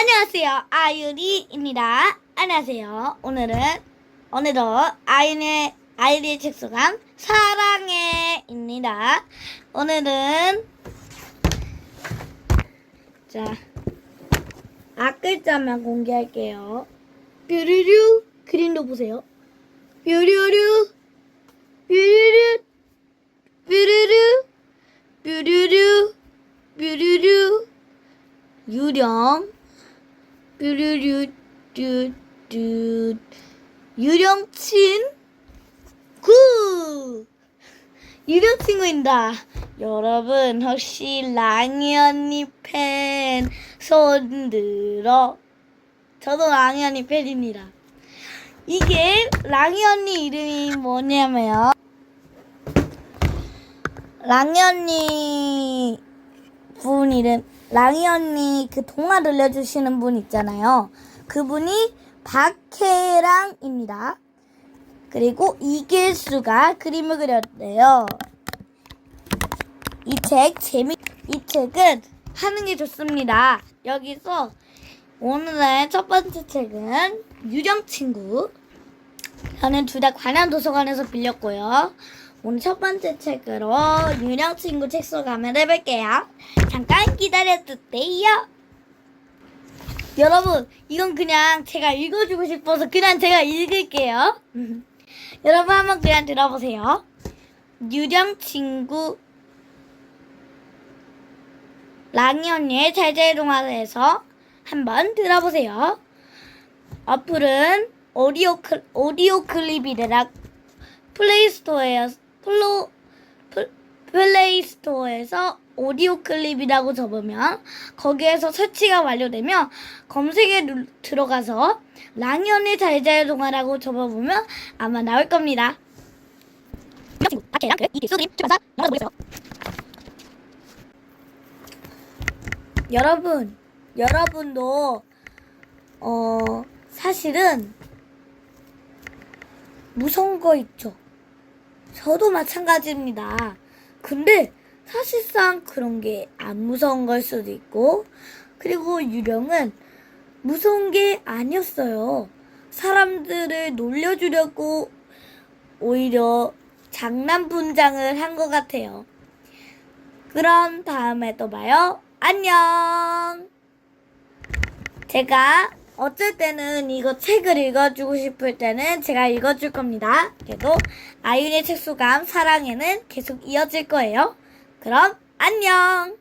안녕하세요. 아유리입니다. 안녕하세요. 오늘은 오늘도 아유리의 아유리의 책 소감 사랑해입니다. 오늘은 자 앞글자만 공개할게요. 뾰루루 그림도 보세요. 뾰루루 뾰루루 뾰루루 뾰루루 뾰루루 유령 뚜뚜 유령친 구 유령 친구입니다. 여러분 혹시 랑이 언니 팬 손들어 저도 랑이 언니 팬입니다. 이게 랑이 언니 이름이 뭐냐면 랑이 언니 분 이름 랑이 언니 그 동화 들려주시는 분 있잖아요. 그분이 박혜랑입니다. 그리고 이길수가 그림을 그렸대요. 이 책 재미 이 책은 하는 게 좋습니다. 여기서 오늘의 첫 번째 책은 유령 친구. 저는 둘 다 관현 도서관에서 빌렸고요. 오늘 첫 번째 책으로 유령 친구 책 소감을 해볼게요. 잠깐 기다려주세요. 여러분, 이건 그냥 제가 읽어주고 싶어서 그냥 제가 읽을게요. 여러분 한번 그냥 들어보세요. 유령 친구 랑이 언니의 잘잘 동화에서 한번 들어보세요. 어플은 오디오 클 오디오 클립이라 플레이스토어에 플로 플, 플레이스토어에서 오디오 클립이라고 접으면 거기에서 설치가 완료되면 검색에 누- 들어가서 언니 잘잘 동화라고 접어보면 아마 나올 겁니다. 여러분, 여러분도 어 사실은 무서운 거 있죠. 저도 마찬가지입니다. 근데 사실상 그런 게 안 무서운 걸 수도 있고, 그리고 유령은 무서운 게 아니었어요. 사람들을 놀려주려고 오히려 장난 분장을 한 것 같아요. 그럼 다음에 또 봐요. 안녕! 제가 어쩔 때는 이거 책을 읽어주고 싶을 때는 제가 읽어줄 겁니다. 그래도 아윤의 책수감 사랑에는 계속 이어질 거예요. 그럼 안녕!